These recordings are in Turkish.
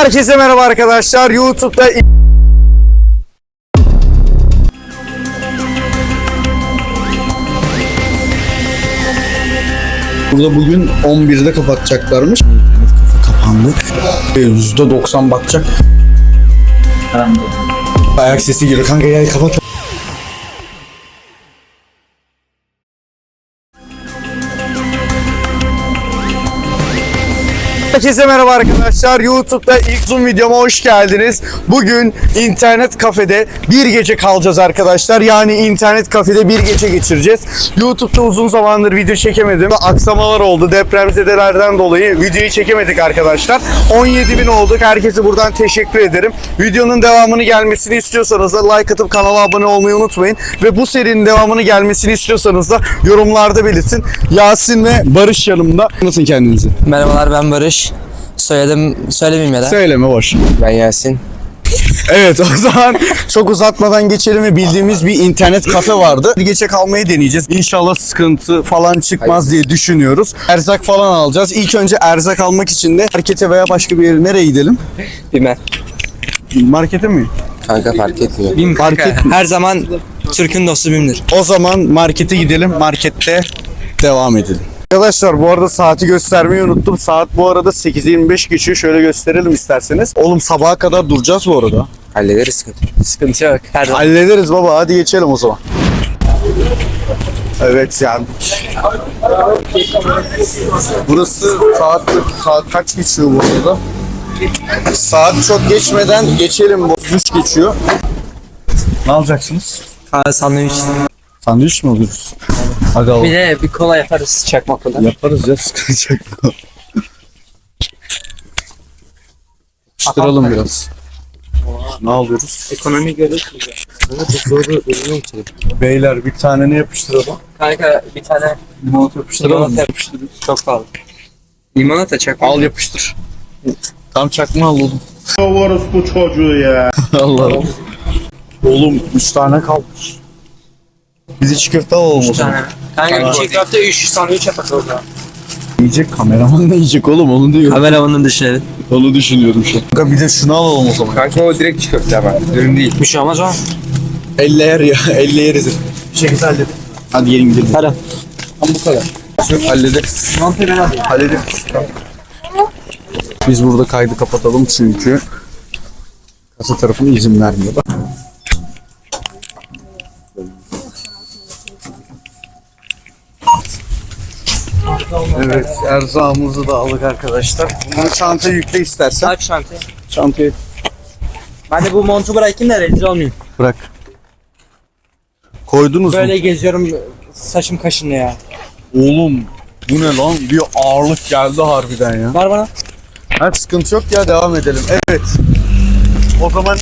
Herkese merhaba arkadaşlar. YouTube'da Burada bugün 11'de kapatacaklarmış. Kafa kapandı. %90 batacak. Ayak sesi geliyor. Kanka gel kapat. Herkese merhaba arkadaşlar. YouTube'da ilk Zoom videoma hoş geldiniz. Bugün internet kafede bir gece kalacağız arkadaşlar. Yani internet kafede bir gece geçireceğiz. YouTube'da uzun zamandır video çekemedim. Aksamalar oldu. Depremzedelerden dolayı videoyu çekemedik arkadaşlar. 17 bin olduk. Herkese buradan teşekkür ederim. Videonun devamını gelmesini istiyorsanız da like atıp kanala abone olmayı unutmayın. Ve bu serinin devamını gelmesini istiyorsanız da yorumlarda belirtin. Yasin ve Barış yanımda. Nasılsın kendinizi? Merhabalar ben Barış. Söyledim, söylemeyeyim ya da. Söyleme boş. Ben Yasin. Evet o zaman çok uzatmadan geçelim ve bildiğimiz bir internet kafe vardı. Bir gece kalmayı deneyeceğiz. İnşallah sıkıntı falan çıkmaz diye düşünüyoruz. Erzak falan alacağız. İlk önce erzak almak için de markete veya başka bir yere nereye gidelim? Bilmem. Markete mi? Kanka fark etmiyor. Bim Fark etmiyor. Her zaman Türk'ün dostu Bim'dir. O zaman markete gidelim. Markette devam edelim. Arkadaşlar bu arada saati göstermeyi unuttum. Saat bu arada 8.25 geçiyor. Şöyle gösterelim isterseniz. Oğlum sabaha kadar duracağız bu arada. Hallederiz sıkıntı. Sıkıntı yok. Her zaman. Hallederiz baba hadi geçelim o zaman. Evet yani. Burası saat saat kaç geçiyor bu arada? Saat çok geçmeden geçelim bu. 3 geçiyor. Ne alacaksınız? Kahve sandviç. Sandviç mi alıyoruz? Hadi alalım. Bir de bir kola yaparız çakma kola. Yaparız ya sıkıntı yok. Yapıştıralım biraz. Ne alıyoruz? Ekonomi görür. Beyler bir tane ne yapıştıralım? Kanka bir tane Limonata yapıştıralım. limonata yapıştırıyoruz. Çok pahalı. Limonata çakma. Al yapıştır. Tam çakma al oğlum. orospu çocuğu ya. Allah'ım. Oğlum 3 tane kalmış. Biz içi köfte alalım o Bir zaman. tane. Kanka bir çiğ köfte 3 sandviç yaparız orada. Yiyecek kameraman da yiyecek oğlum onu diyor. Kameramanın düşünelim. Onu düşünüyorum şu an. Kanka bir de şunu alalım o zaman. Kanka o direkt çiğ köfte ama. Ürün değil. Bir şey olmaz o. Elle yer ya. Elle yeriz. Bir şekilde halledelim. Hadi gelin gidelim. Hadi. Tam bu kadar. Hallederiz. Hallederiz. Biz burada kaydı kapatalım çünkü kasa tarafına izin vermiyor. Evet, erzağımızı da aldık arkadaşlar. Bunu çantaya yükle istersen. Aç çantayı. Çantayı Ben de bu montu bırakayım da rezil olmayayım. bırak. Koydunuz Böyle mu? geziyorum saçım kaşınlı ya. Oğlum bu ne lan? Bir ağırlık geldi harbiden ya. Ver bana. Ha, sıkıntı yok ya devam edelim. Evet. O zaman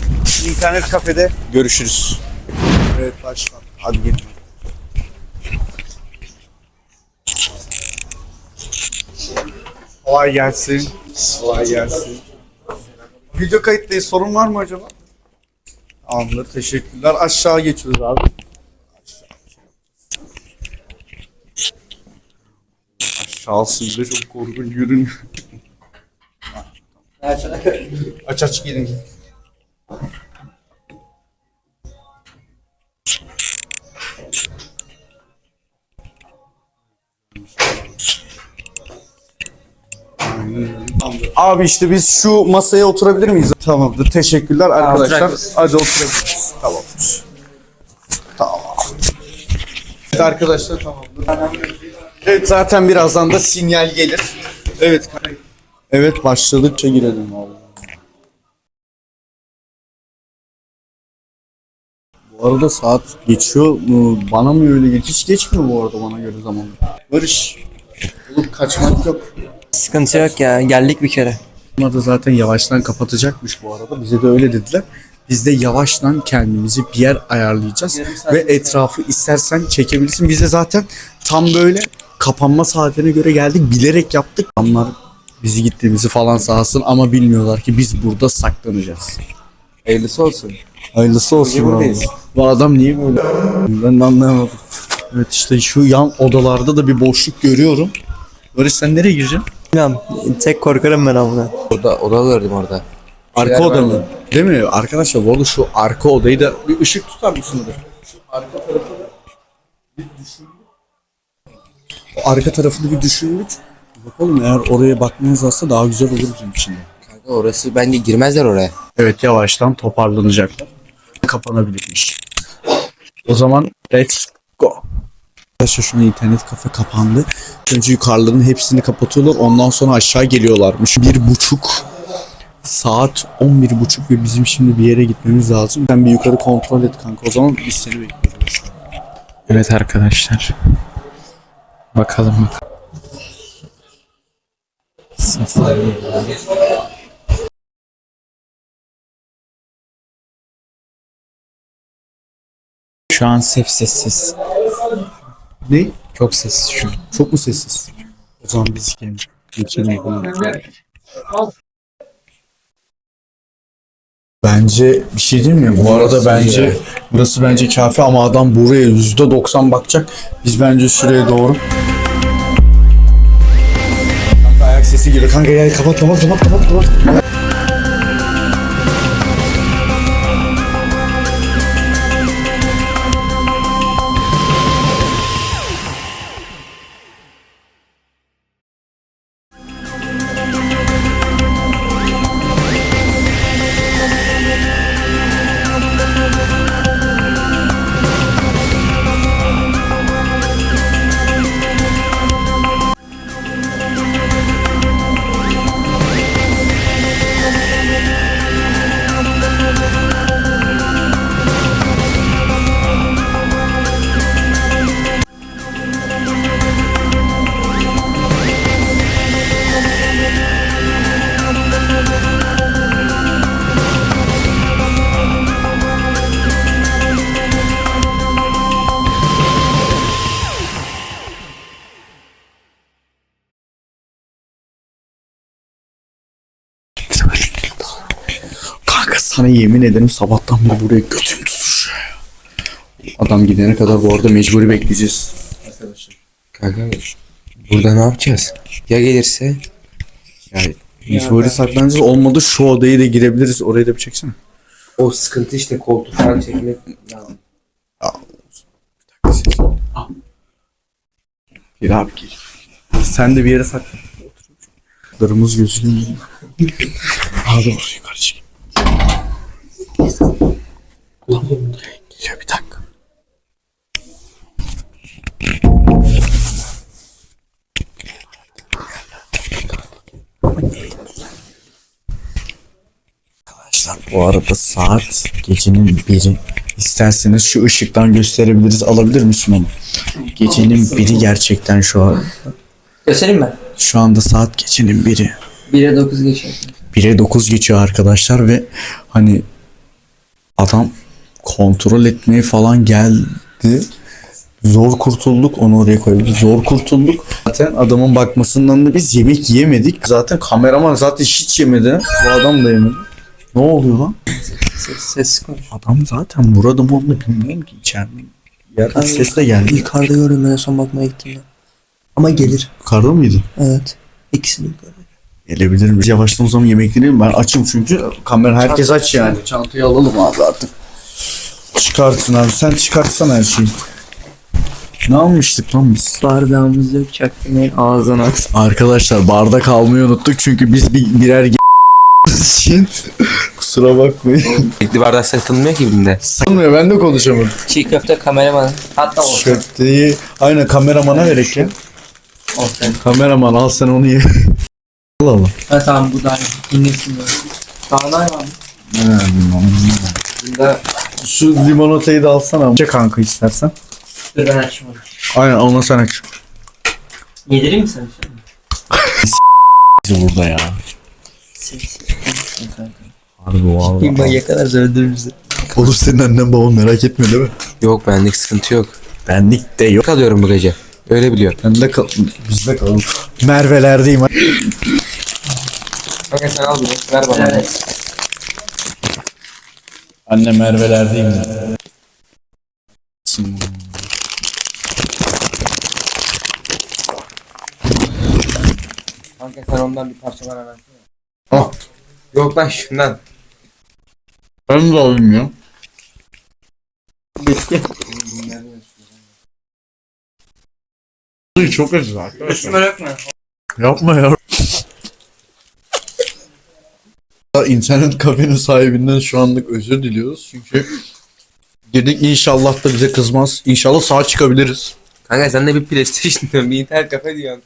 internet kafede görüşürüz. Evet başla. Hadi gelin. Kolay gelsin. Kolay gelsin. Video kayıttayız. Sorun var mı acaba? Anladım. Teşekkürler. Aşağı geçiyoruz abi. Aşağısı bile çok korkunç görünüyor. Aç aç gelin. Abi işte biz şu masaya oturabilir miyiz? Tamamdır. Teşekkürler arkadaşlar. Hadi oturabiliriz. Tamamdır. Tamam. Evet arkadaşlar tamamdır. Evet zaten birazdan da sinyal gelir. Evet. Evet başladıkça girelim vallahi. Bu arada saat geçiyor mu? Bana mı öyle? Hiç geçmiyor bu arada bana göre zaman. Barış. Oğlum kaçmak yok. Sıkıntı yok ya. Geldik bir kere. Bunlar da zaten yavaştan kapatacakmış bu arada. Bize de öyle dediler. Biz de yavaştan kendimizi bir yer ayarlayacağız. Ve etrafı istersen çekebilirsin. Biz de zaten tam böyle kapanma saatine göre geldik. Bilerek yaptık. Onlar bizi gittiğimizi falan sağsın ama bilmiyorlar ki biz burada saklanacağız. Hayırlısı olsun. Hayırlısı olsun. buradayız? Bu adam niye böyle? Ben de anlayamadım. Evet işte şu yan odalarda da bir boşluk görüyorum. Barış sen nereye gireceksin? Bilmem. Tek korkarım ben amına. Orada oda gördüm orada. Arka oda mı? Değil mi? Arkadaşlar bu arada şu arka odayı da bir ışık tutar mısınız? Şu arka tarafı da bir düşündük. O arka tarafını bir düşündük. Bakalım eğer oraya bakmanız varsa daha güzel olur bizim için. de. Kanka orası bence girmezler oraya. Evet yavaştan toparlanacaklar. Kapanabilirmiş. O zaman let's go. Arkadaşlar şu an internet kafe kapandı. Önce yukarıların hepsini kapatıyorlar. Ondan sonra aşağı geliyorlarmış. Bir buçuk saat 11 buçuk ve bizim şimdi bir yere gitmemiz lazım. Sen bir yukarı kontrol et kanka. O zaman biz seni bekliyoruz. Evet arkadaşlar. Bakalım bakalım. Şu an hep sessiz. Ne? Çok sessiz şu an. Çok mu sessiz? O zaman biz geçelim. Geçelim. Bence bir şey değil mi? Bu arada bence burası bence kafi ama adam buraya yüzde doksan bakacak. Biz bence şuraya doğru. Kanka ayak sesi geliyor. Kanka gel kapat kapat kapat kapat kapat. Sana yemin ederim sabahtan beri buraya götüm ya. Adam gidene kadar bu arada mecburi bekleyeceğiz. Kanka burada ne yapacağız? Ya gelirse? Yani mecburi saklanacağız. Olmadı şu odaya da girebiliriz. Oraya da bir çeksene. O sıkıntı işte koltuk falan çekmek lazım. Gir abi gir. Sen de bir yere saklan. Darımız gözüküyor. Abi doğru yukarı çık. Geliyor bir dakika. Arkadaşlar bu arada saat gecenin biri. İsterseniz şu ışıktan gösterebiliriz. Alabilir misin onu? Gecenin biri gerçekten şu an. Göstereyim mi? Şu anda saat gecenin biri. 1'e 9 geçiyor. 1'e 9 geçiyor arkadaşlar ve hani adam kontrol etmeye falan geldi. Zor kurtulduk onu oraya koyduk. Zor kurtulduk. Zaten adamın bakmasından da biz yemek yemedik. Zaten kameraman zaten hiç yemedi. Bu adam da yemedi. Ne oluyor lan? Ses konuş. Adam zaten burada mı onu bilmiyorum ki içeride. Yerden ses de geldi. Yukarıda gördüm ben en son bakmaya gittim ben. Ama gelir. Yukarıda mıydı? Evet. İkisini yukarı. Gelebilir mi? Yavaştan o zaman yemekleri ben açım çünkü kamera herkes aç yani. Çantayı alalım abi artık. Çıkartsın abi sen çıkartsan her şeyi. Ne almıştık lan biz? Bardağımız yok çaktırmayın ağzına at. Arkadaşlar bardak almayı unuttuk çünkü biz bir, birer ge- için kusura bakmayın. Bekli bardak satılmıyor ki binde. Sanmıyor ben de konuşamadım. Çiğ köfte kameraman. Hatta o. Köfteyi aynen kameramana verek ya. Olsun. Kameraman al sen onu ye. al al. Ha tamam bu da aynı. İndirsin böyle. Daha ne var mı? Bunda Şu limonatayı da alsana. Çek kanka istersen. Dur ben açmadım. Aynen onu sen aç. Yedireyim mi sen? Bizi burada ya. Harbi valla. Bir manyak kadar öldürür bizi. Olur senin annen baban merak etme değil mi? yok benlik sıkıntı yok. Benlik de yok. Kalıyorum bu gece. Öyle biliyor. Ben de kal bizde kalalım. Merve'lerdeyim. Kanka sen al bunu. Ver bana. Evet. Anne Merve'lerdeyim de. Kanka sen ondan bir parça bana ver. Ah. Yok lan şundan. Ben de alayım ya. Çok acı arkadaşlar. Üstüme dökme. Yapma ya. İnternet kafenin sahibinden şu anlık özür diliyoruz çünkü girdik inşallah da bize kızmaz. İnşallah sağ çıkabiliriz. Kanka sen de bir PlayStation diyorsun, bir internet kafe diyorsun.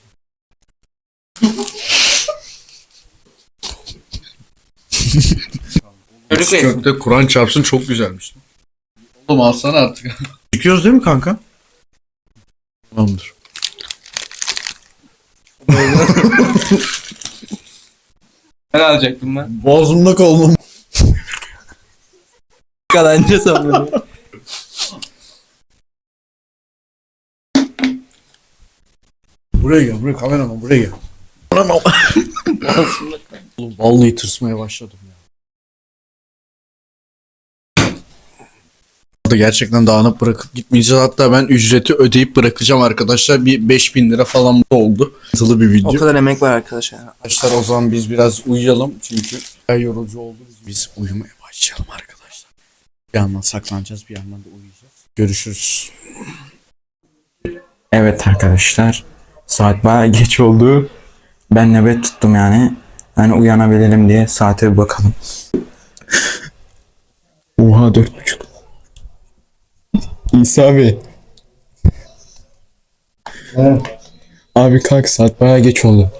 Çocuk. Köfte Kur'an çarpsın çok güzelmiş. Oğlum alsana artık. Çıkıyoruz değil mi kanka? Tamamdır. Ben alacaktım ben. Boğazımda kalmam. Kalanca sanırım. Buraya gel, buraya kameraman buraya gel. Oğlum vallahi tırsmaya başladım ya. Burada gerçekten dağınık bırakıp gitmeyeceğiz. Hatta ben ücreti ödeyip bırakacağım arkadaşlar. Bir 5000 lira falan oldu. Sılı bir video. o kadar emek var arkadaşlar. Arkadaşlar o zaman biz biraz uyuyalım çünkü yorucu oldu. Biz uyumaya başlayalım arkadaşlar. Bir yandan saklanacağız bir yandan da uyuyacağız. Görüşürüz. Evet arkadaşlar. Saat bayağı geç oldu. Ben nöbet tuttum yani. Yani uyanabilirim diye saate bir bakalım. Oha dört buçuk. İsa Bey. Abi kalk saat bayağı geç oldu.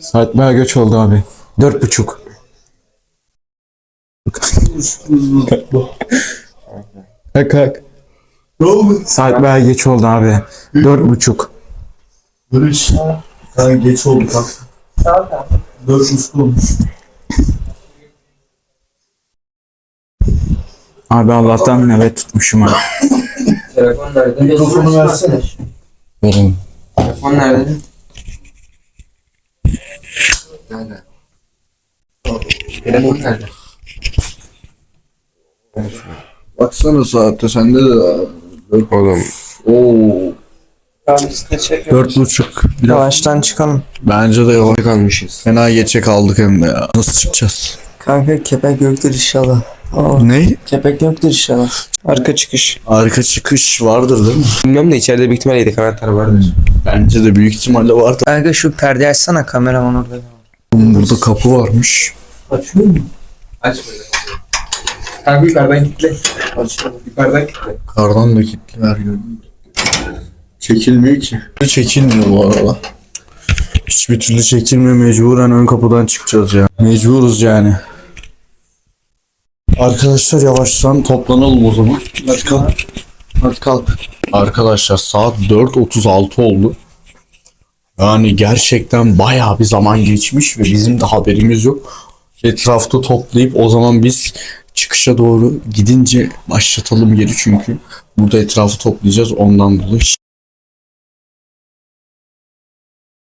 Saat bayağı geç oldu abi. Dört buçuk. kalk kalk. Saat bayağı geç oldu abi. Dört buçuk. Barış. Daha geç oldu kalk. Dört üstü olmuş. Abi Allah'tan nöbet tutmuşum abi. Telefon nerede? Mikrofonu versene. Benim. Telefon nerede? Nerede? Telefon nerede? Baksana saatte sende de. Oğlum. Oo. Dört buçuk. Yavaştan çıkalım. Bence de yavaş. kalmışız. Fena geçe kaldık hem de ya. Nasıl çıkacağız? Kanka kepek yoktur inşallah. Aa, Ne? kepek yoktur inşallah. Arka çıkış. Arka çıkış vardır değil mi? Bilmiyorum da içeride büyük ihtimalle yedek anahtar vardır. Bence de büyük ihtimalle vardır. Kanka şu perdeyi açsana kameraman orada. Burada kapı varmış. Açıyor mu? Aç böyle. Kanka yukarıdan kitle. Yukarıdan kitle. Kardan da kilitli ver gördüm. Çekilmiyor ki. Çekilmiyor bu arada. Hiçbir türlü çekilmiyor mecburen ön kapıdan çıkacağız ya. Mecburuz yani. Arkadaşlar yavaştan toplanalım o zaman. Hadi kalk. Hadi kalk. Arkadaşlar saat 4.36 oldu. Yani gerçekten bayağı bir zaman geçmiş ve bizim de haberimiz yok. Etrafta toplayıp o zaman biz çıkışa doğru gidince başlatalım geri çünkü burada etrafı toplayacağız ondan dolayı.